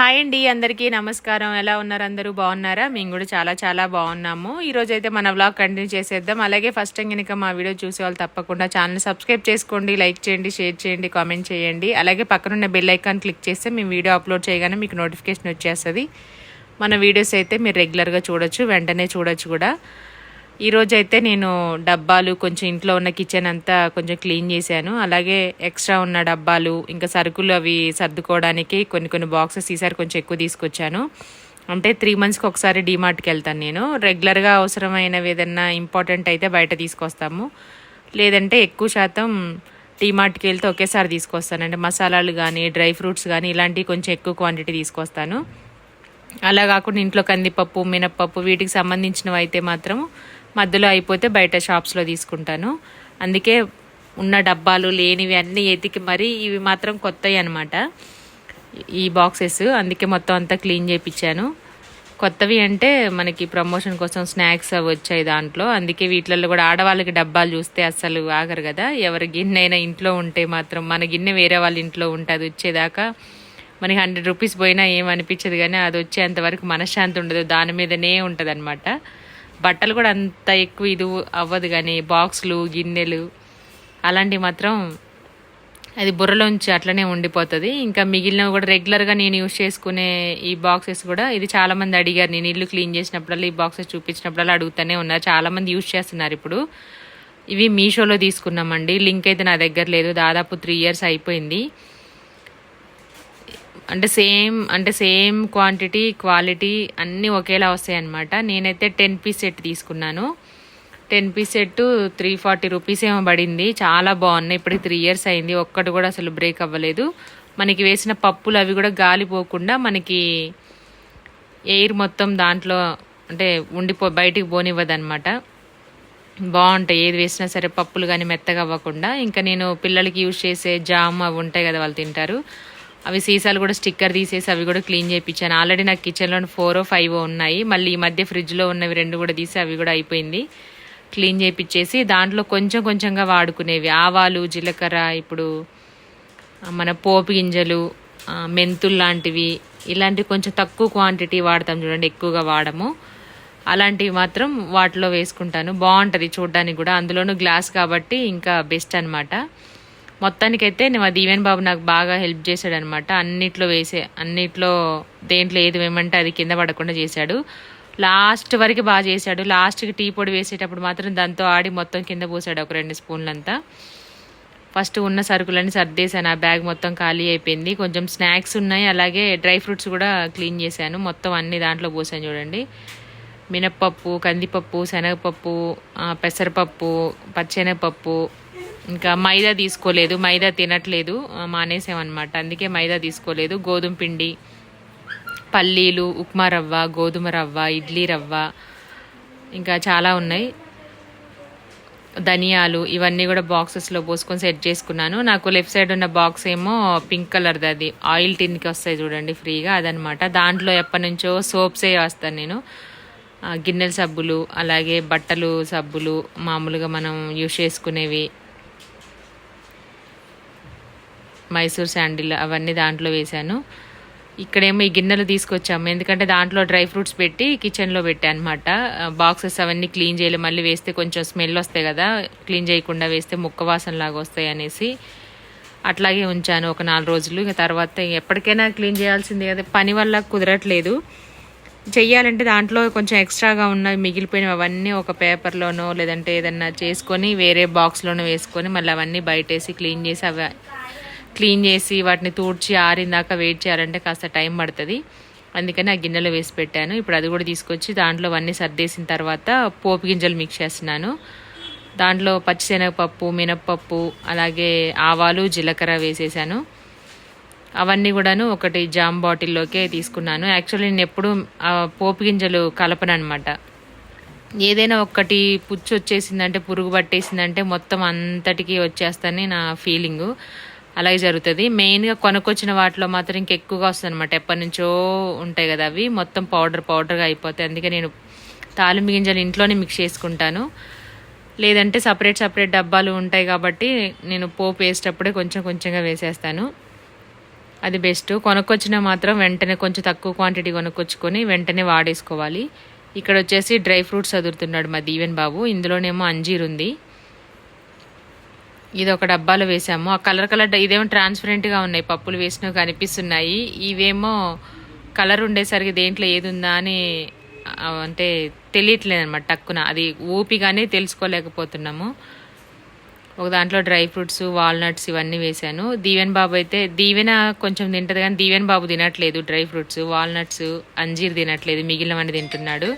Hi అండి అందరికీ నమస్కారం. ఎలా ఉన్నారు అందరూ? బాగున్నారా? మేము కూడా చాలా చాలా బాగున్నాము. ఈరోజు అయితే మన వ్లాగ్ కంటిన్యూ చేసేద్దాం. అలాగే ఫస్ట్ టైం కనుక మా వీడియో చూసే వాళ్ళు తప్పకుండా ఛానల్ సబ్స్క్రైబ్ చేసుకోండి లైక్ చేయండి షేర్ చేయండి కామెంట్ చేయండి. అలాగే పక్కనున్న బెల్ ఐకాన్ క్లిక్ చేస్తే మేము వీడియో అప్లోడ్ చేయగానే మీకు నోటిఫికేషన్ వచ్చేస్తుంది. మన వీడియోస్ అయితే మీరు రెగ్యులర్గా చూడొచ్చు వెంటనే చూడొచ్చు కూడా. ఈరోజు అయితే నేను డబ్బాలు కొంచెం ఇంట్లో ఉన్న కిచెన్ అంతా కొంచెం క్లీన్ చేశాను. అలాగే ఎక్స్ట్రా ఉన్న డబ్బాలు ఇంకా సరుకులు అవి సర్దుకోవడానికి కొన్ని కొన్ని బాక్సెస్ ఈసారి కొంచెం ఎక్కువ తీసుకొచ్చాను. అంటే త్రీ మంత్స్కి ఒకసారి డీమార్ట్కి వెళ్తాను నేను. రెగ్యులర్గా అవసరమైనవి ఏదన్నా ఇంపార్టెంట్ అయితే బయట తీసుకొస్తాము. లేదంటే ఎక్కువ శాతం డీమార్ట్కి వెళ్తే ఒకేసారి తీసుకొస్తాను. అంటే మసాలాలు కానీ డ్రై ఫ్రూట్స్ కానీ ఇలాంటివి కొంచెం ఎక్కువ క్వాంటిటీ తీసుకొస్తాను. అలా కాకుండా ఇంట్లో కందిపప్పు మినప్పప్పు వీటికి సంబంధించినవి అయితే మాత్రం మధ్యలో అయిపోతే బయట షాప్స్లో తీసుకుంటాను. అందుకే ఉన్న డబ్బాలు లేనివి అన్నీ ఎతికి మరి ఇవి మాత్రం కొత్తవి అనమాట ఈ బాక్సెస్ అందుకే మొత్తం అంతా క్లీన్ చేయించాను కొత్తవి అంటే మనకి ప్రమోషన్ కోసం స్నాక్స్ అవి వచ్చాయి దాంట్లో. అందుకే వీటిలలో కూడా ఆడవాళ్ళకి డబ్బాలు చూస్తే అస్సలు ఆగరు కదా. ఎవరి గిన్నె అయినా ఇంట్లో ఉంటే మాత్రం మన గిన్నె వేరే వాళ్ళ ఇంట్లో ఉంటుంది వచ్చేదాకా మనకి హండ్రెడ్ రూపీస్ పోయినా ఏమనిపించదు కానీ అది వచ్చేంత వరకు మనశ్శాంతి ఉండదు. దాని మీదనే ఉంటుంది అనమాట బట్టలు కూడా అంత ఎక్కువ ఇది అవ్వదు కానీ బాక్సులు గిన్నెలు అలాంటివి మాత్రం అది బుర్రలోంచి అట్లనే ఉండిపోతుంది. ఇంకా మిగిలినవి కూడా రెగ్యులర్గా నేను యూస్ చేసుకునే ఈ బాక్సెస్ కూడా ఇది చాలామంది అడిగారు. నేను ఇల్లు క్లీన్ చేసినప్పుడల్లా ఈ బాక్సెస్ చూపించినప్పుడల్లా అడుగుతూనే ఉన్నారు చాలామంది యూస్ చేస్తున్నారు ఇప్పుడు. ఇవి మీషోలో తీసుకున్నామండి. లింక్ అయితే నా దగ్గర లేదు. దాదాపు త్రీ ఇయర్స్ అయిపోయింది. అంటే సేమ్ అంటే సేమ్ క్వాంటిటీ క్వాలిటీ అన్నీ ఒకేలా వస్తాయి అనమాట నేనైతే టెన్ పీస్ సెట్ తీసుకున్నాను. Ten piece set three forty rupees ఏమో పడింది. చాలా బాగున్నాయి. ఇప్పటికి త్రీ ఇయర్స్ అయింది. ఒక్కటి కూడా అసలు బ్రేక్ అవ్వలేదు. మనకి వేసిన పప్పులు అవి కూడా గాలిపోకుండా మనకి ఎయిర్ మొత్తం దాంట్లో అంటే ఉండిపో బయటికి పోనివ్వదు అనమాట బాగుంటాయి. ఏది వేసినా సరే పప్పులు కానీ మెత్తగా అవ్వకుండా. ఇంకా నేను పిల్లలకి యూజ్ చేసే జామ్ అవి ఉంటాయి కదా వాళ్ళు తింటారు. అవి సీసాలు కూడా స్టిక్కర్ తీసేసి అవి కూడా క్లీన్ చేయించాను. ఆల్రెడీ నాకు కిచెన్లో ఫోర్ ఫైవ్ ఉన్నాయి. మళ్ళీ ఈ మధ్య ఫ్రిడ్జ్లో ఉన్నవి రెండు కూడా తీసి అవి కూడా అయిపోయింది. క్లీన్ చేయించేసి దాంట్లో కొంచెం కొంచెంగా వాడుకునేవి. ఆవాలు జీలకర్ర ఇప్పుడు మన పోపు గింజలు మెంతులు లాంటివి. ఇలాంటివి కొంచెం తక్కువ క్వాంటిటీ వాడతాం చూడండి ఎక్కువగా వాడము. అలాంటివి మాత్రం వాటిలో వేసుకుంటాను. బాగుంటుంది చూడడానికి కూడా. అందులోనూ గ్లాస్ కాబట్టి ఇంకా బెస్ట్ అనమాట మొత్తానికైతే నేను మా దీవెన్ బాబు నాకు బాగా హెల్ప్ చేశాడు అనమాట అన్నిట్లో వేసే అన్నిట్లో దేంట్లో ఏది వేయమంటే అది కింద పడకుండా చేశాడు. లాస్ట్ వరకు బాగా చేశాడు. లాస్ట్కి టీ పొడి వేసేటప్పుడు మాత్రం దాంతో ఆడి మొత్తం కింద పోసాడు ఒక రెండు స్పూన్లంతా. ఫస్ట్ ఉన్న సరుకులన్నీ సర్దేశాను. ఆ బ్యాగ్ మొత్తం ఖాళీ అయిపోయింది. కొంచెం స్నాక్స్ ఉన్నాయి. అలాగే డ్రై ఫ్రూట్స్ కూడా క్లీన్ చేశాను. మొత్తం అన్ని దాంట్లో పోసాను చూడండి. మినప్పప్పు కందిపప్పు శనగపప్పు పెసరపప్పు పచ్చెనగపప్పు ఇంకా మైదా తీసుకోలేదు మైదా తినట్లేదు మానేసామన్నమాట. అందుకే మైదా తీసుకోలేదు. గోధుమ పిండి పల్లీలు ఉప్మా రవ్వ గోధుమ రవ్వ ఇడ్లీ రవ్వ ఇంకా చాలా ఉన్నాయి. ధనియాలు ఇవన్నీ కూడా బాక్సెస్లో పోసుకొని సెట్ చేసుకున్నాను. నాకు లెఫ్ట్ సైడ్ ఉన్న బాక్స్ ఏమో పింక్ కలర్ది అది. ఆయిల్ టిన్కి వస్తాయి చూడండి ఫ్రీగా అదనమాట దాంట్లో ఎప్పటి నుంచో సోప్సే వేస్తాను నేను. గిన్నెల సబ్బులు అలాగే బట్టలు సబ్బులు మామూలుగా మనం యూస్ చేసుకునేవి మైసూర్ శాండిల్ అవన్నీ దాంట్లో వేశాను. ఇక్కడేమో ఈ గిన్నెలు తీసుకొచ్చాము. ఎందుకంటే దాంట్లో డ్రై ఫ్రూట్స్ పెట్టి కిచెన్లో పెట్టాను అనమాట బాక్సెస్ అవన్నీ క్లీన్ చేయాలి మళ్ళీ వేస్తే కొంచెం స్మెల్ వస్తాయి కదా క్లీన్ చేయకుండా వేస్తే ముక్క వాసన లాగా వస్తాయి అనేసి అట్లాగే ఉంచాను ఒక నాలుగు రోజులు. ఇక తర్వాత ఎప్పటికైనా క్లీన్ చేయాల్సిందే కదా. పని వల్ల కుదరట్లేదు. చెయ్యాలంటే దాంట్లో కొంచెం ఎక్స్ట్రాగా ఉన్నవి మిగిలిపోయినవి అవన్నీ ఒక పేపర్లోనో లేదంటే ఏదన్నా చేసుకొని వేరే బాక్స్లోనో వేసుకొని మళ్ళీ అవన్నీ బయటేసి క్లీన్ చేసి అవి క్లీన్ చేసి వాటిని తూడ్చి ఆరిందాక వెయిట్ చేయాలంటే కాస్త టైం పడుతుంది. అందుకని ఆ గిన్నెలో వేసి పెట్టాను. ఇప్పుడు అది కూడా తీసుకొచ్చి దాంట్లో అవన్నీ సర్దేసిన తర్వాత పోపు గింజలు మిక్స్ చేస్తున్నాను. దాంట్లో పచ్చిశనగపప్పు మినప్పప్పు అలాగే ఆవాలు జీలకర్ర వేసేసాను. అవన్నీ కూడాను ఒకటి జామ్ బాటిల్లోకే తీసుకున్నాను. యాక్చువల్లీ నేను ఎప్పుడు పోపు గింజలు కలపను అనమాట ఏదైనా ఒక్కటి పుచ్చు వచ్చేసిందంటే పురుగు పట్టేసిందంటే మొత్తం అంతటికి వచ్చేస్తానని నా ఫీలింగు అలాగే జరుగుతుంది. మెయిన్గా కొనుక్కొచ్చిన వాటిలో మాత్రం ఇంకెక్కువగా వస్తుంది అనమాట ఎప్పటి నుంచో ఉంటాయి కదా అవి. మొత్తం పౌడర్ పౌడర్గా అయిపోతాయి. అందుకే నేను తాలింపు గింజలు ఇంట్లోనే మిక్స్ చేసుకుంటాను. లేదంటే సపరేట్ సపరేట్ డబ్బాలు ఉంటాయి కాబట్టి నేను పోపు వేసేటప్పుడే కొంచెం కొంచెంగా వేసేస్తాను. అది బెస్ట్ కొనుక్కొచ్చిన మాత్రం వెంటనే కొంచెం తక్కువ క్వాంటిటీ కొనుక్కొచ్చుకొని వెంటనే వాడేసుకోవాలి. ఇక్కడ వచ్చేసి డ్రై ఫ్రూట్స్ చదువుతున్నాడు మా దీవెన్ బాబు. ఇందులోనేమో అంజీర్ ఉంది ఇది ఒక డబ్బాలో వేసాము. ఆ కలర్ కలర్ ఇదేమో ట్రాన్స్పరెంట్గా ఉన్నాయి. పప్పులు వేసినవి కనిపిస్తున్నాయి. ఇవేమో కలర్ ఉండేసరికి దేంట్లో ఏది ఉందా అని అంటే తెలియట్లేదు అనమాట టక్కున. అది ఊపిగానే తెలుసుకోలేకపోతున్నాము. ఒక దాంట్లో డ్రై ఫ్రూట్స్ వాల్నట్స్ ఇవన్నీ వేశాను దీవెన్ బాబు అయితే దీవెన కొంచెం తింటుంది కానీ దీవెన్ బాబు తినట్లేదు డ్రై ఫ్రూట్స్ వాల్నట్స్ అంజీర్ తినట్లేదు. మిగిలినవన్నీ తింటున్నాడు.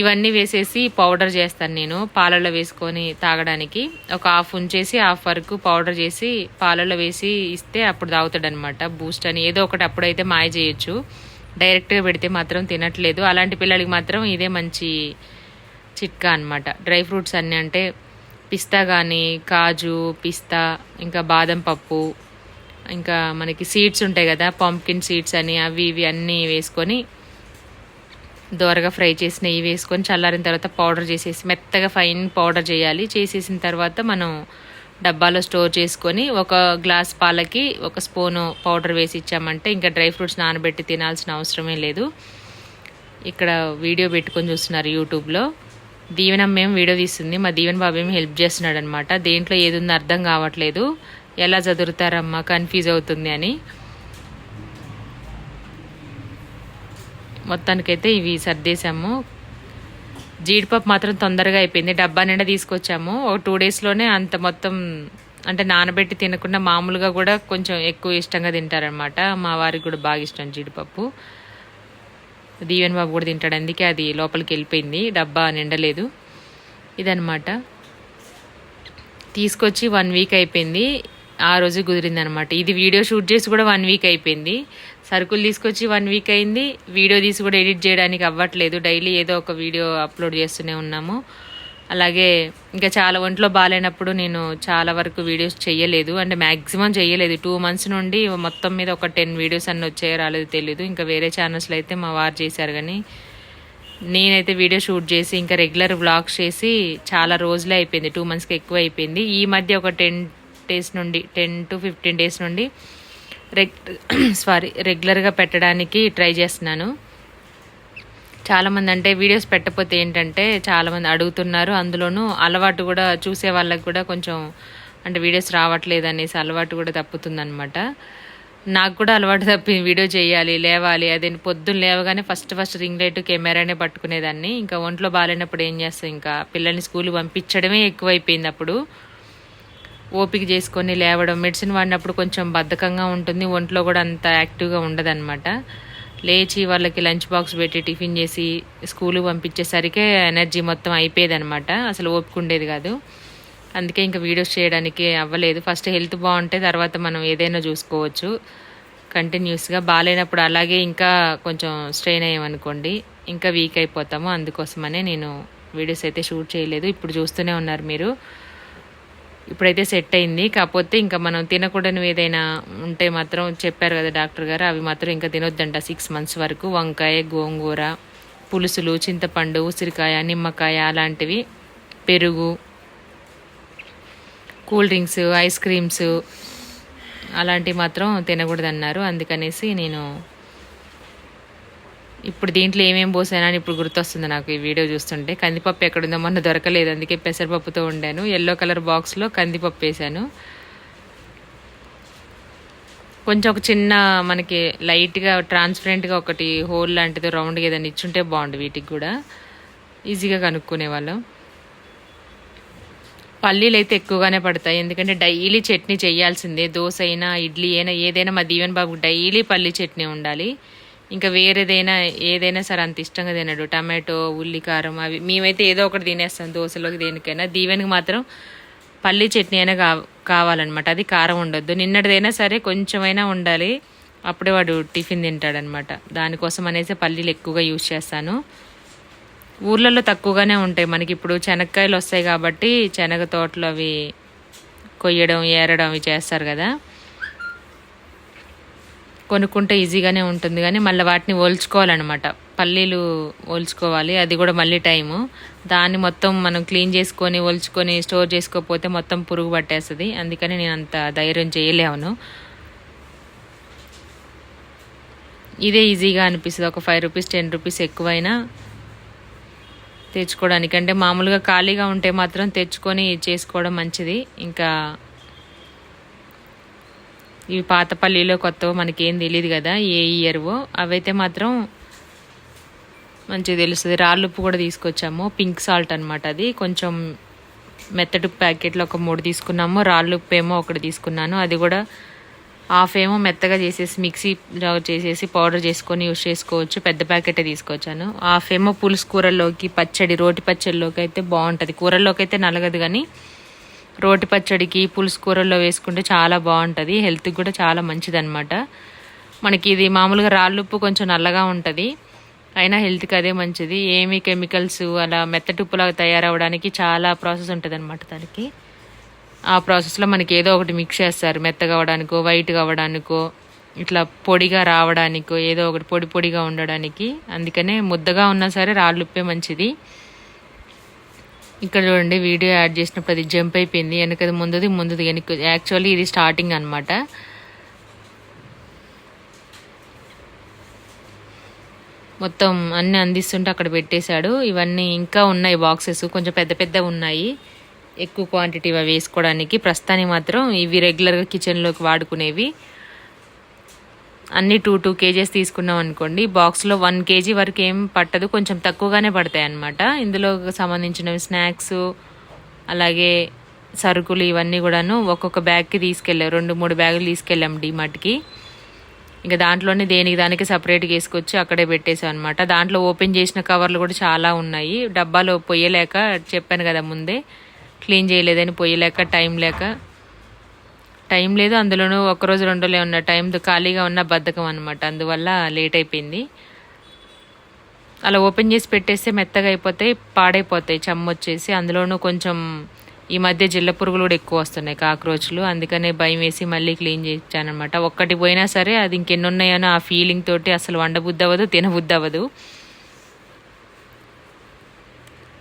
ఇవన్నీ వేసేసి పౌడర్ చేస్తాను నేను పాలలో వేసుకొని తాగడానికి. ఒక హాఫ్ ఉంచేసి హాఫ్ వరకు పౌడర్ చేసి పాలలో వేసి ఇస్తే అప్పుడు తాగుతాడు అనమాట బూస్ట్ అని ఏదో ఒకటి అప్పుడైతే మాయ చేయొచ్చు. డైరెక్ట్గా పెడితే మాత్రం తినట్లేదు. అలాంటి పిల్లలకి మాత్రం ఇదే మంచి చిట్కా అన్నమాట. డ్రై ఫ్రూట్స్ అన్నీ అంటే పిస్తా కానీ కాజు పిస్తా ఇంకా బాదం పప్పు ఇంకా మనకి సీడ్స్ ఉంటాయి కదా పంప్కిన్ సీడ్స్ అని అవి ఇవి అన్నీ వేసుకొని దోరగా ఫ్రై చేసి నెయ్యి వేసుకొని చల్లారిన తర్వాత పౌడర్ చేసేసి మెత్తగా ఫైన్ పౌడర్ చేయాలి. చేసేసిన తర్వాత మనం డబ్బాలో స్టోర్ చేసుకొని ఒక గ్లాస్ పాలకి ఒక స్పూను పౌడర్ వేసి ఇచ్చామంటే ఇంకా డ్రై ఫ్రూట్స్ నానబెట్టి తినాల్సిన అవసరమే లేదు. ఇక్కడ వీడియో పెట్టుకొని చూస్తున్నారు యూట్యూబ్లో. దీవెనం మేము వీడియో తీస్తుంది. మా దీవెన బాబు ఏమి హెల్ప్ చేస్తున్నాడు అనమాట దేంట్లో ఏది ఉందో అర్థం కావట్లేదు. ఎలా చదువుతారమ్మా కన్ఫ్యూజ్ అవుతుంది అని. మొత్తానికైతే ఇవి సర్దేశాము. జీడిపప్పు మాత్రం తొందరగా అయిపోయింది. డబ్బా నిండా తీసుకొచ్చాము. ఒక టూ డేస్లోనే అంత మొత్తం అంటే నానబెట్టి తినకుండా మామూలుగా కూడా కొంచెం ఎక్కువ ఇష్టంగా తింటారనమాట మా వారికి కూడా బాగా ఇష్టం జీడిపప్పు. దీవెన్ బాబు కూడా తింటాడు. అందుకే అది లోపలికి వెళ్ళిపోయింది. డబ్బా నిండలేదు ఇదనమాట తీసుకొచ్చి వన్ వీక్ అయిపోయింది. ఆ రోజు కుదిరింది అనమాట ఇది వీడియో షూట్ చేసి కూడా వన్ వీక్ అయిపోయింది. సరుకులు తీసుకొచ్చి వన్ వీక్ అయింది. వీడియో తీసి కూడా ఎడిట్ చేయడానికి అవ్వట్లేదు. డైలీ ఏదో ఒక వీడియో అప్లోడ్ చేస్తూనే ఉన్నాము. అలాగే ఇంకా చాలా ఒంట్లో బాగాలేనప్పుడు నేను చాలా వరకు వీడియోస్ చేయలేదు అంటే మ్యాక్సిమం చేయలేదు టూ మంత్స్ నుండి మొత్తం మీద ఒక టెన్ వీడియోస్ అన్నీ వచ్చాయో రాలేదు తెలియదు ఇంకా వేరే ఛానల్స్లో అయితే మా వారు చేశారు కానీ నేనైతే వీడియో షూట్ చేసి ఇంకా రెగ్యులర్ వ్లాగ్స్ చేసి చాలా రోజులే అయిపోయింది. టూ మంత్స్కి ఎక్కువ అయిపోయింది. ఈ మధ్య ఒక టెన్ డేస్ నుండి టెన్ టు ఫిఫ్టీన్ డేస్ నుండి రెగ్ సారీ రెగ్యులర్గా పెట్టడానికి ట్రై చేస్తున్నాను. చాలామంది అంటే వీడియోస్ పెట్టకపోతే ఏంటంటే చాలామంది అడుగుతున్నారు. అందులోనూ అలవాటు కూడా చూసే వాళ్ళకి కూడా కొంచెం అంటే వీడియోస్ రావట్లేదు అనేసి అలవాటు కూడా తప్పుతుందనమాట నాకు కూడా అలవాటు తప్పి వీడియో చేయాలి లేవాలి. అదే పొద్దున్న లేవగానే ఫస్ట్ ఫస్ట్ రింగ్ లైట్ కెమెరానే పట్టుకునేదాన్ని. ఇంకా ఒంట్లో బాగాలేనప్పుడు ఏం చేస్తాం? ఇంకా పిల్లల్ని స్కూల్ పంపించడమే ఎక్కువైపోయింది అప్పుడు. ఓపిక చేసుకొని లేవడం మెడిసిన్ వాడినప్పుడు కొంచెం బద్ధకంగా ఉంటుంది ఒంట్లో కూడా అంత యాక్టివ్గా ఉండదన్నమాట. లేచి వాళ్ళకి లంచ్ బాక్స్ పెట్టి టిఫిన్ చేసి స్కూల్ పంపించేసరికి ఎనర్జీ మొత్తం అయిపోయేది అనమాట అసలు ఓపిక ఉండేది కాదు. అందుకే ఇంకా వీడియోస్ చేయడానికి అవ్వలేదు. ఫస్ట్ హెల్త్ బాగుంటే తర్వాత మనం ఏదైనా చూసుకోవచ్చు. కంటిన్యూస్గా బాగాలేనప్పుడు అలాగే ఇంకా కొంచెం స్ట్రెయిన్ అయ్యామనుకోండి ఇంకా వీక్ అయిపోతాము. అందుకోసమనే నేను వీడియోస్ అయితే షూట్ చేయలేదు. ఇప్పుడు చూస్తూనే ఉన్నారు మీరు. ఇప్పుడైతే సెట్ అయింది. కాకపోతే ఇంకా మనం తినకూడనివి ఏదైనా ఉంటే మాత్రం చెప్పారు కదా డాక్టర్ గారు అవి మాత్రం ఇంకా తినొద్దంట. సిక్స్ మంత్స్ వరకు వంకాయ గోంగూర పులుసులు చింతపండు ఉసిరికాయ నిమ్మకాయ అలాంటివి పెరుగు కూల్ డ్రింక్స్ ఐస్ క్రీమ్స్ అలాంటివి మాత్రం తినకూడదన్నారు. అందుకనేసి నేను ఇప్పుడు దీంట్లో ఏమేమి పోసానని ఇప్పుడు గుర్తొస్తుంది నాకు ఈ వీడియో చూస్తుంటే. కందిపప్పు ఎక్కడుందో మొన్న దొరకలేదు అందుకే పెసరపప్పుతో ఉండాను ఎల్లో కలర్ బాక్స్లో కందిపప్పు వేసాను. కొంచెం ఒక చిన్న మనకి లైట్గా ట్రాన్స్పరెంట్గా ఒకటి హోల్ లాంటిది రౌండ్గా ఏదైనా ఇచ్చుంటే బాగుండు వీటికి కూడా. ఈజీగా కనుక్కునే వాళ్ళం. పల్లీలు అయితే ఎక్కువగానే పడతాయి ఎందుకంటే డైలీ చట్నీ చేయాల్సిందే. దోశ అయినా ఇడ్లీ అయినా ఏదైనా మా దీవెన్ బాబుకి డైలీ పల్లీ చట్నీ ఉండాలి. ఇంకా వేరేదైనా ఏదైనా సరే అంత ఇష్టంగా తినడు. టమాటో ఉల్లి కారం అవి. మేమైతే ఏదో ఒకటి తినేస్తాం దోశలోకి దేనికైనా. దీవెనికి మాత్రం పల్లీ చట్నీ అయినా కా కావాలన్నమాట. అది కారం ఉండొద్దు. నిన్నటిదైనా సరే కొంచెమైనా ఉండాలి. అప్పుడే వాడు టిఫిన్ తింటాడనమాట దానికోసం అనేసి పల్లీలు ఎక్కువగా యూజ్ చేస్తాను. ఊర్లలో తక్కువగానే ఉంటాయి. మనకి ఇప్పుడు శనక్కాయలు వస్తాయి కాబట్టి శనగ తోటలు అవి కొయ్యడం ఏరడం అవి చేస్తారు కదా. కొనుక్కుంటే ఈజీగానే ఉంటుంది కానీ మళ్ళీ వాటిని ఓల్చుకోవాలన్నమాట పల్లీలు ఓల్చుకోవాలి అది కూడా మళ్ళీ టైము. దాన్ని మొత్తం మనం క్లీన్ చేసుకొని ఓల్చుకొని స్టోర్ చేసుకోకపోతే మొత్తం పురుగు పట్టేస్తుంది. అందుకని నేను అంత ధైర్యం చేయలేను ఇదే ఈజీగా అనిపిస్తుంది. ఒక ఫైవ్ రూపీస్ టెన్ రూపీస్ ఎక్కువైనా తెచ్చుకోవడానికి అంటే మామూలుగా ఖాళీగా ఉంటే మాత్రం తెచ్చుకొని చేసుకోవడం మంచిది. ఇంకా ఇవి పాతపల్లిలో కొత్తవో మనకేం తెలియదు కదా ఏ ఇయర్వో. అవైతే మాత్రం మంచిగా తెలుస్తుంది. రాళ్ళుప్పు కూడా తీసుకొచ్చాము. పింక్ సాల్ట్ అనమాట అది. కొంచెం మెత్తటి ప్యాకెట్లు ఒక మూడు తీసుకున్నాము. రాళ్ళుప్పు ఏమో ఒకటి తీసుకున్నాను. అది కూడా హాఫ్ ఏమో మెత్తగా చేసేసి మిక్సీలో చేసేసి పౌడర్ చేసుకొని యూస్ చేసుకోవచ్చు. పెద్ద ప్యాకెటే తీసుకొచ్చాను. హాఫ్ ఏమో పులుసు కూరల్లోకి పచ్చడి రోటి పచ్చడిలోకి అయితే బాగుంటుంది. కూరల్లోకి అయితే నలగదు కానీ రోటి పచ్చడికి పులుసు కూరల్లో వేసుకుంటే చాలా బాగుంటుంది. హెల్త్కి కూడా చాలా మంచిది అనమాట మనకి ఇది మామూలుగా రాళ్ళుప్పు కొంచెం నల్లగా ఉంటుంది. అయినా హెల్త్కి అదే మంచిది. ఏమి కెమికల్స్ అలా మెత్తటుప్పులాగా తయారవడానికి చాలా ప్రాసెస్ ఉంటుంది అనమాట దానికి. ఆ ప్రాసెస్లో మనకి ఏదో ఒకటి మిక్స్ చేస్తారు. మెత్తగా అవ్వడానికో వైట్గా అవ్వడానికో ఇట్లా పొడిగా రావడానికో ఏదో ఒకటి పొడి పొడిగా ఉండడానికి. అందుకనే ముద్దగా ఉన్నా సరే రాళ్ళుప్పే మంచిది. ఇక్కడ చూడండి వీడియో యాడ్ చేసినప్పుడు అది జంప్ అయిపోయింది. వెనకది ముందుది ముందుది. వెనక యాక్చువల్లీ ఇది స్టార్టింగ్ అనమాట మొత్తం అన్నీ అందిస్తుంటే అక్కడ పెట్టేశాడు. ఇవన్నీ ఇంకా ఉన్నాయి బాక్సెస్ కొంచెం పెద్ద పెద్ద ఉన్నాయి. ఎక్కువ క్వాంటిటీ అవి వేసుకోవడానికి. ప్రస్తుతానికి మాత్రం ఇవి రెగ్యులర్గా కిచెన్లోకి వాడుకునేవి. అన్ని టూ టూ కేజెస్ తీసుకున్నాం అనుకోండి బాక్స్లో వన్ కేజీ వరకు ఏం పట్టదు కొంచెం తక్కువగానే పడతాయి అన్నమాట. ఇందులో సంబంధించినవి స్నాక్స్ అలాగే సరుకులు ఇవన్నీ కూడాను ఒక్కొక్క బ్యాగ్కి తీసుకెళ్ళాం. రెండు మూడు బ్యాగులు తీసుకెళ్ళాం డీమార్ట్కి ఇంకా దాంట్లోనే దేనికి దానికి సపరేట్గా వేసుకొచ్చి అక్కడే పెట్టేసాం అనమాట దాంట్లో ఓపెన్ చేసిన కవర్లు కూడా చాలా ఉన్నాయి. డబ్బాలో పొయ్యలేక చెప్పాను కదా ముందే క్లీన్ చేయలేదని పొయ్యలేక టైం లేక. టైం లేదు. అందులోనూ ఒకరోజు రెండోలే ఉన్న టైం ఖాళీగా ఉన్న బద్ధకం అనమాట అందువల్ల లేట్ అయిపోయింది. అలా ఓపెన్ చేసి పెట్టేస్తే మెత్తగా అయిపోతాయి పాడైపోతాయి చెమ్మొచ్చేసి. అందులోనూ కొంచెం ఈ మధ్య జిల్ల పురుగులు కూడా ఎక్కువ వస్తున్నాయి కాక్రోచ్లు. అందుకనే భయం వేసి మళ్ళీ క్లీన్ చేయించానమాట ఒక్కటి పోయినా సరే అది ఇంకెన్నున్నాయనో ఆ ఫీలింగ్ తోటి అసలు వండబుద్ధి అవ్వదు తినబుద్ధి అవ్వదు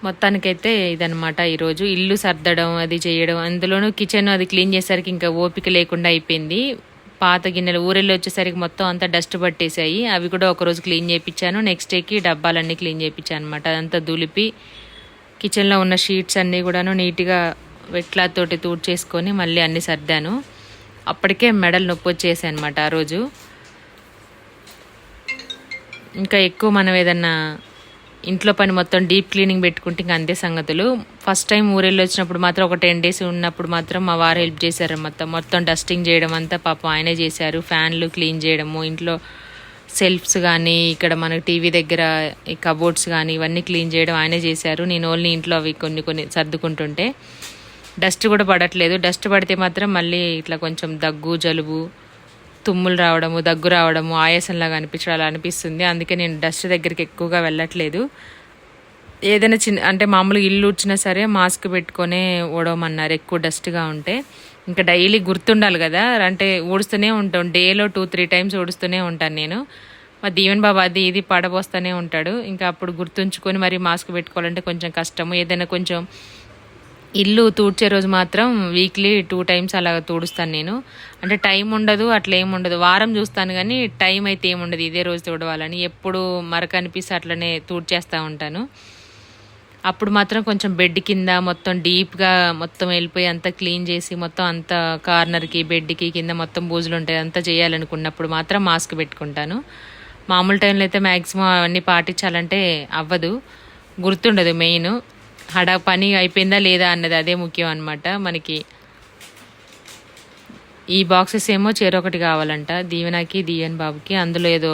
మొత్తానికైతే ఇదనమాట ఈరోజు ఇల్లు సర్దడం అది చేయడం అందులోనూ కిచెన్ అది క్లీన్ చేసేసరికి ఇంకా ఓపిక లేకుండా అయిపోయింది. పాత గిన్నెలు ఊరెళ్ళి వచ్చేసరికి మొత్తం అంతా డస్ట్ పట్టేసాయి అవి కూడా ఒకరోజు క్లీన్ చేయించాను నెక్స్ట్ డేకి డబ్బాలన్నీ క్లీన్ చేయించాను అనమాట అదంతా దులిపి కిచెన్లో ఉన్న షీట్స్ అన్నీ కూడాను నీట్గా వెట్లాతోటి తోటి తూడ్చేసుకొని మళ్ళీ అన్నీ సర్దాను. అప్పటికే మెడలు నొప్పి వచ్చేసాయి అనమాట ఆ రోజు. ఇంకా ఎక్కువ మనం ఏదన్నా ఇంట్లో పని మొత్తం డీప్ క్లీనింగ్ పెట్టుకుంటే ఇంకా అంతే సంగతులు. ఫస్ట్ టైం ఊరెళ్ళి వచ్చినప్పుడు మాత్రం ఒక టెన్ డేస్ ఉన్నప్పుడు మాత్రం మా వారు హెల్ప్ చేశారు మొత్తం మొత్తం డస్టింగ్ చేయడం అంతా పాపం ఆయనే చేశారు. ఫ్యాన్లు క్లీన్ చేయడము ఇంట్లో సెల్ఫ్స్ కానీ ఇక్కడ మన టీవీ దగ్గర ఈ కబోర్డ్స్ కానీ ఇవన్నీ క్లీన్ చేయడం ఆయనే చేశారు. నేను ఓన్లీ ఇంట్లో అవి కొన్ని కొన్ని సర్దుకుంటుంటే. డస్ట్ కూడా పడట్లేదు. డస్ట్ పడితే మాత్రం మళ్ళీ ఇట్లా కొంచెం దగ్గు జలుబు తుమ్ములు రావడము దగ్గు రావడము ఆయాసంలాగా అనిపించడం అలా అనిపిస్తుంది. అందుకే నేను డస్ట్ దగ్గరికి ఎక్కువగా వెళ్ళట్లేదు. ఏదైనా చిన్న అంటే మామూలు ఇల్లు వచ్చినా సరే మాస్క్ పెట్టుకొనే ఓడమన్నారు ఎక్కువ డస్ట్గా ఉంటే. ఇంకా డైలీ గుర్తుండాలి కదా అంటే ఊడుస్తూనే ఉంటాం. డేలో టూ త్రీ టైమ్స్ ఊడుస్తూనే ఉంటాను నేను. మా దీవెన్ బాబు అది ఇది పడబోస్తూనే ఉంటాడు. ఇంకా అప్పుడు గుర్తుంచుకొని మరి మాస్క్ పెట్టుకోవాలంటే కొంచెం కష్టము. ఏదైనా కొంచెం ఇల్లు తూడ్చే రోజు మాత్రం వీక్లీ టూ టైమ్స్ అలా తూడుస్తాను నేను. అంటే టైం ఉండదు అట్లా ఏమి ఉండదు. వారం చూస్తాను కానీ టైం అయితే ఏముండదు ఇదే రోజు తూడవాలని. ఎప్పుడు మరక అనిపిస్తే అట్లనే తూడ్చేస్తూ ఉంటాను. అప్పుడు మాత్రం కొంచెం బెడ్ కింద మొత్తం డీప్గా మొత్తం వెళ్ళిపోయి అంతా క్లీన్ చేసి మొత్తం అంత కార్నర్కి బెడ్కి కింద మొత్తం బూజులు ఉంటాయి. అంతా చేయాలనుకున్నప్పుడు మాత్రం మాస్క్ పెట్టుకుంటాను. మామూలు టైంలో అయితే మ్యాక్సిమం అవన్నీ పాటించాలంటే అవ్వదు. గుర్తుండదు మెయిన్ హడా పని అయిపోయిందా లేదా అన్నది అదే ముఖ్యం అనమాట మనకి ఈ బాక్సెస్ ఏమో చేరొకటి కావాలంట దీవెనకి దీవెన్ బాబుకి. అందులో ఏదో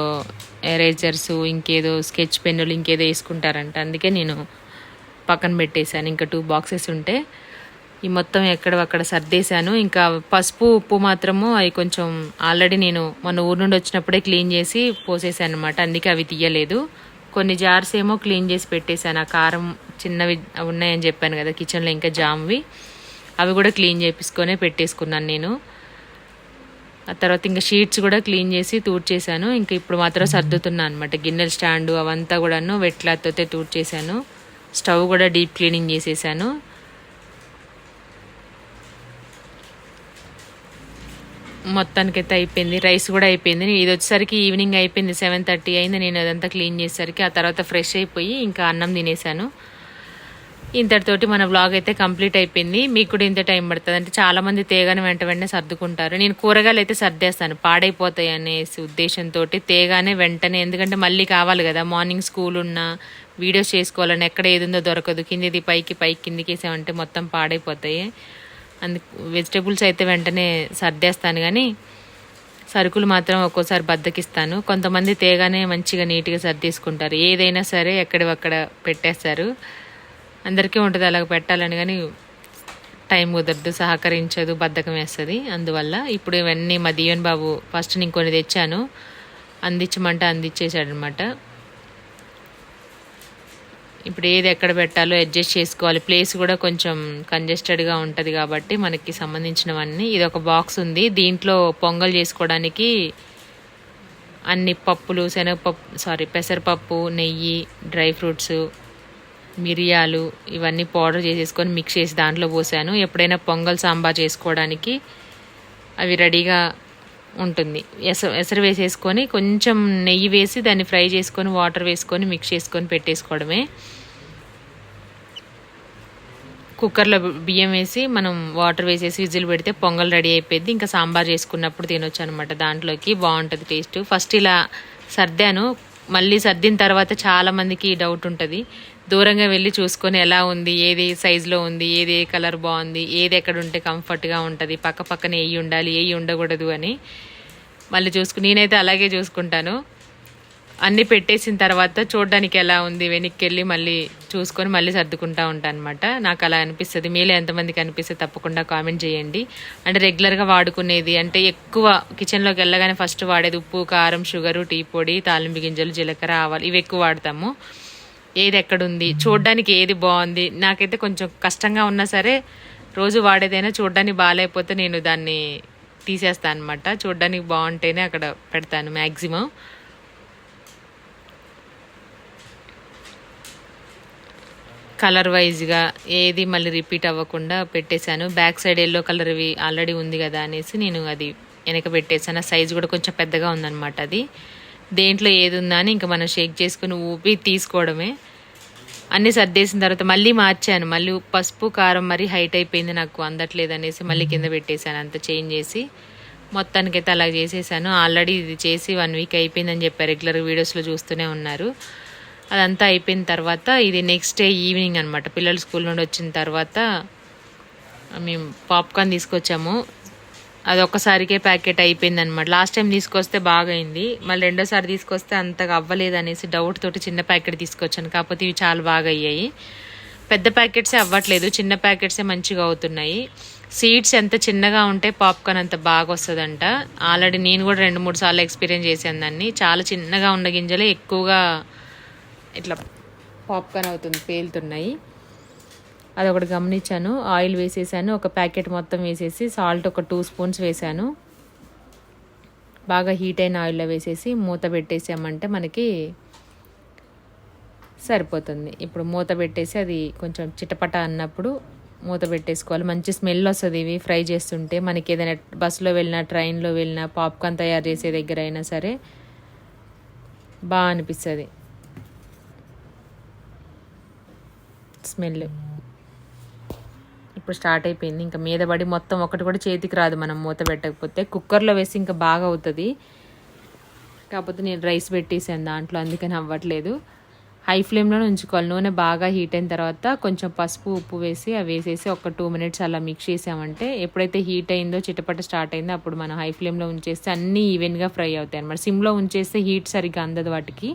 ఎరేజర్స్ ఇంకేదో స్కెచ్ పెన్నులు ఇంకేదో వేసుకుంటారంట. అందుకే నేను పక్కన పెట్టేశాను. ఇంకా టూ బాక్సెస్ ఉంటే ఈ మొత్తం ఎక్కడ అక్కడ సర్దేశాను. ఇంకా పసుపు ఉప్పు మాత్రము అవి కొంచెం ఆల్రెడీ నేను మన ఊరు నుండి వచ్చినప్పుడే క్లీన్ చేసి పోసేసాను అనమాట అందుకే అవి తీయలేదు. కొన్ని జార్స్ ఏమో క్లీన్ చేసి పెట్టేశాను. ఆ కారం చిన్నవి ఉన్నాయని చెప్పాను కదా కిచెన్లో ఇంకా జామ్వి. అవి కూడా క్లీన్ చేపించుకొనే పెట్టేసుకున్నాను నేను. ఆ తర్వాత ఇంకా షీట్స్ కూడా క్లీన్ చేసి తూడ్చేశాను. ఇంకా ఇప్పుడు మాత్రం సర్దుతున్నాను అనమాట గిన్నెల స్టాండు అవంతా కూడాను వెట్లాతో తూడ్చేశాను. స్టవ్ కూడా డీప్ క్లీనింగ్ చేసేసాను. మొత్తానికైతే అయిపోయింది. రైస్ కూడా అయిపోయింది. ఇది వచ్చేసరికి ఈవినింగ్ అయిపోయింది. సెవెన్ థర్టీ అయింది. నేను అదంతా క్లీన్ చేసేసరికి ఆ తర్వాత ఫ్రెష్ అయిపోయి ఇంకా అన్నం తినేసాను. ఇంతటితోటి మన బ్లాగ్ అయితే కంప్లీట్ అయిపోయింది. మీకు కూడా ఇంత టైం పడుతుంది. అంటే చాలామంది తేగానే వెంట వెంటనే సర్దుకుంటారు. నేను కూరగాయలు అయితే సర్దేస్తాను. పాడైపోతాయి అనేసి ఉద్దేశంతో తేగానే వెంటనే. ఎందుకంటే మళ్ళీ కావాలి కదా. మార్నింగ్ స్కూల్ ఉన్నా వీడియోస్ చేసుకోవాలని ఎక్కడ ఏది ఉందో దొరకదు. కిందిది పైకి పైకి కిందికి వేసామంటే మొత్తం పాడైపోతాయి. అందుకు వెజిటేబుల్స్ అయితే వెంటనే సర్దేస్తాను కానీ సరుకులు మాత్రం ఒక్కోసారి బద్దకిస్తాను. కొంతమంది తేగానే మంచిగా నీట్గా సర్దేసుకుంటారు. ఏదైనా సరే ఎక్కడివక్కడ పెట్టేస్తారు. అందరికీ ఉంటుంది అలాగ పెట్టాలని కానీ టైం కుదరదు సహకరించదు బద్ధకం వేస్తుంది. అందువల్ల ఇప్పుడు ఇవన్నీ మా దీవెన్ బాబు ఫస్ట్ నేను కొన్ని తెచ్చాను. అందించమంటే అందించేశాడనమాట ఇప్పుడు ఏది ఎక్కడ పెట్టాలో అడ్జస్ట్ చేసుకోవాలి. ప్లేస్ కూడా కొంచెం కంజెస్టెడ్గా ఉంటుంది కాబట్టి మనకి సంబంధించినవన్నీ. ఇది ఒక బాక్స్ ఉంది. దీంట్లో పొంగల్ చేసుకోవడానికి అన్ని పప్పులు శనగపప్పు సారీ పెసరపప్పు నెయ్యి డ్రై ఫ్రూట్స్ మిరియాలు ఇవన్నీ పౌడర్ చేసేసుకొని మిక్స్ చేసి దాంట్లో పోసాను. ఎప్పుడైనా పొంగల్ సాంబార్ చేసుకోవడానికి అవి రెడీగా ఉంటుంది. ఎస ఎసరు వేసేసుకొని కొంచెం నెయ్యి వేసి దాన్ని ఫ్రై చేసుకొని వాటర్ వేసుకొని మిక్స్ చేసుకొని పెట్టేసుకోవడమే. కుక్కర్లో బియ్యం వేసి మనం వాటర్ వేసేసి విజిల్ పెడితే పొంగల్ రెడీ అయిపోయింది ఇంకా సాంబార్ చేసుకున్నప్పుడు తినొచ్చు అనమాట దాంట్లోకి బాగుంటుంది టేస్ట్. ఫస్ట్ ఇలా సర్దాను. మళ్ళీ సర్దిన తర్వాత చాలామందికి డౌట్ ఉంటుంది. దూరంగా వెళ్ళి చూసుకొని ఎలా ఉంది ఏది సైజులో ఉంది ఏది ఏ కలర్ బాగుంది ఏది ఎక్కడ ఉంటే కంఫర్ట్గా ఉంటుంది పక్క పక్కన ఏవి ఉండాలి ఏవి ఉండకూడదు అని మళ్ళీ చూసుకుని నేనైతే అలాగే చూసుకుంటాను. అన్నీ పెట్టేసిన తర్వాత చూడడానికి ఎలా ఉంది వెనక్కి వెళ్ళి మళ్ళీ చూసుకొని మళ్ళీ సర్దుకుంటా ఉంటాను అనమాట నాకు అలా అనిపిస్తుంది. మీలో ఎంతమందికి అనిపిస్తే తప్పకుండా కామెంట్ చేయండి. అంటే రెగ్యులర్గా వాడుకునేది అంటే ఎక్కువ కిచెన్లోకి వెళ్ళగానే ఫస్ట్ వాడేది ఉప్పు కారం షుగరు టీ పొడి తాలింపు గింజలు జీలకర్ర ఆవాలు ఇవి ఎక్కువ వాడతాము. ఏది ఎక్కడుంది? చూడడానికి ఏది బాగుంది? నాకైతే కొంచెం కష్టంగా ఉన్నా సరే రోజు వాడేదైనా చూడడానికి బాగాలేకపోతే నేను దాన్ని తీసేస్తాను అనమాట చూడడానికి బాగుంటేనే అక్కడ పెడతాను మ్యాక్సిమం కలర్ వైజ్గా ఏది మళ్ళీ రిపీట్ అవ్వకుండా పెట్టేశాను. బ్యాక్ సైడ్ ఎల్లో కలర్వి ఆల్రెడీ ఉంది కదా అనేసి నేను అది వెనక పెట్టేశాను. సైజ్ కూడా కొంచెం పెద్దగా ఉందన్నమాట అది. దేంట్లో ఏది ఉందా అని ఇంకా మనం షేక్ చేసుకుని ఊపి తీసుకోవడమే. అన్నీ సర్దేసిన తర్వాత మళ్ళీ మార్చాను. మళ్ళీ పసుపు కారం మరి హైట్ అయిపోయింది నాకు అందట్లేదు అనేసి మళ్ళీ కింద పెట్టేశాను. అంత చేంజ్ చేసి మొత్తానికైతే అలా చేసేసాను. ఆల్రెడీ ఇది చేసి వన్ వీక్ అయిపోయిందని చెప్పారు రెగ్యులర్ వీడియోస్లో చూస్తూనే ఉన్నారు. అదంతా అయిపోయిన తర్వాత ఇది నెక్స్ట్ డే ఈవినింగ్ అనమాట పిల్లలు స్కూల్ నుండి వచ్చిన తర్వాత మేము పాప్కార్న్ తీసుకొచ్చాము. అది ఒక్కసారికే ప్యాకెట్ అయిపోయింది అనమాట లాస్ట్ టైం తీసుకొస్తే బాగైంది. మళ్ళీ రెండోసారి తీసుకొస్తే అంతగా అవ్వలేదు అనేసి డౌట్ తోటి చిన్న ప్యాకెట్ తీసుకొచ్చాను. కాకపోతే ఇవి చాలా బాగా అయ్యాయి పెద్ద ప్యాకెట్సే అవ్వట్లేదు. చిన్న ప్యాకెట్సే మంచిగా అవుతున్నాయి. సీడ్స్ ఎంత చిన్నగా ఉంటే పాప్కార్న్ అంత బాగా వస్తుందంట ఆల్రెడీ నేను కూడా రెండు మూడు సార్లు ఎక్స్పీరియన్స్ చేశాను దాన్ని. చాలా చిన్నగా ఉన్న గింజలే ఎక్కువగా ఇట్లా పాప్కార్న్ అవుతుంది పేలుతున్నాయి. అదొకటి గమనించాను. ఆయిల్ వేసేసాను. ఒక ప్యాకెట్ మొత్తం వేసేసి సాల్ట్ ఒక టూ స్పూన్స్ వేసాను. బాగా హీట్ అయిన ఆయిల్లో వేసేసి మూత పెట్టేసామంటే మనకి సరిపోతుంది. ఇప్పుడు మూత పెట్టేసి అది కొంచెం చిటపట అన్నప్పుడు మూత పెట్టేసుకోవాలి. మంచి స్మెల్ వస్తుంది ఇవి ఫ్రై చేస్తుంటే. మనకి ఏదైనా బస్సులో వెళ్ళినా ట్రైన్లో వెళ్ళినా పాప్కార్న్ తయారు చేసే దగ్గర అయినా సరే బాగా అనిపిస్తుంది. స్మెల్. అప్పుడు స్టార్ట్ అయిపోయింది. ఇంకా మీద పడి మొత్తం ఒకటి కూడా చేతికి రాదు మనం మూత పెట్టకపోతే. కుక్కర్లో వేసి ఇంకా బాగా అవుతుంది. కాకపోతే నేను రైస్ పెట్టేసాను దాంట్లో అందుకని అవ్వట్లేదు. హై ఫ్లేమ్లో ఉంచుకోవాలి. నూనె బాగా హీట్ అయిన తర్వాత కొంచెం పసుపు ఉప్పు వేసి అవి వేసేసి ఒక టూ మినిట్స్ అలా మిక్స్ చేసామంటే ఎప్పుడైతే హీట్ అయిందో చిటపట స్టార్ట్ అయిందో అప్పుడు మనం హై ఫ్లేమ్లో ఉంచేస్తే అన్నీ ఈవెన్గా ఫ్రై అవుతాయి అనమాట సిమ్లో ఉంచేస్తే హీట్ సరిగ్గా అందదు వాటికి.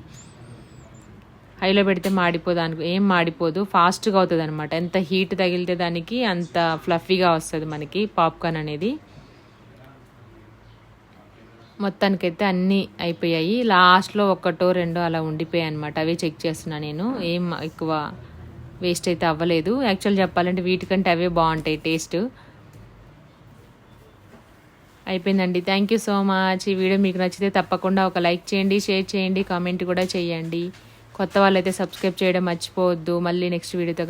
హైలో పెడితే మాడిపోదు ఏం మాడిపోదు ఫాస్ట్గా అవుతుంది అనమాట ఎంత హీట్ తగిలితే దానికి అంత ఫ్లఫీగా వస్తుంది మనకి పాప్కార్న్ అనేది. మొత్తానికైతే అన్నీ అయిపోయాయి. లాస్ట్లో ఒకటో రెండో అలా ఉండిపోయాయి అనమాట అవే చెక్ చేస్తున్నా నేను. ఏం ఎక్కువ వేస్ట్ అయితే అవ్వలేదు. యాక్చువల్ చెప్పాలంటే వీటికంటే అవే బాగుంటాయి టేస్ట్. అయిపోయిందండి. Thank you so much. ఈ వీడియో మీకు నచ్చితే తప్పకుండా ఒక లైక్ చేయండి షేర్ చేయండి కామెంట్ కూడా చేయండి. కొత్త వాళ్ళైతే సబ్స్క్రైబ్ చేయడం మర్చిపోవద్దు. మళ్ళీ నెక్స్ట్ వీడియోతో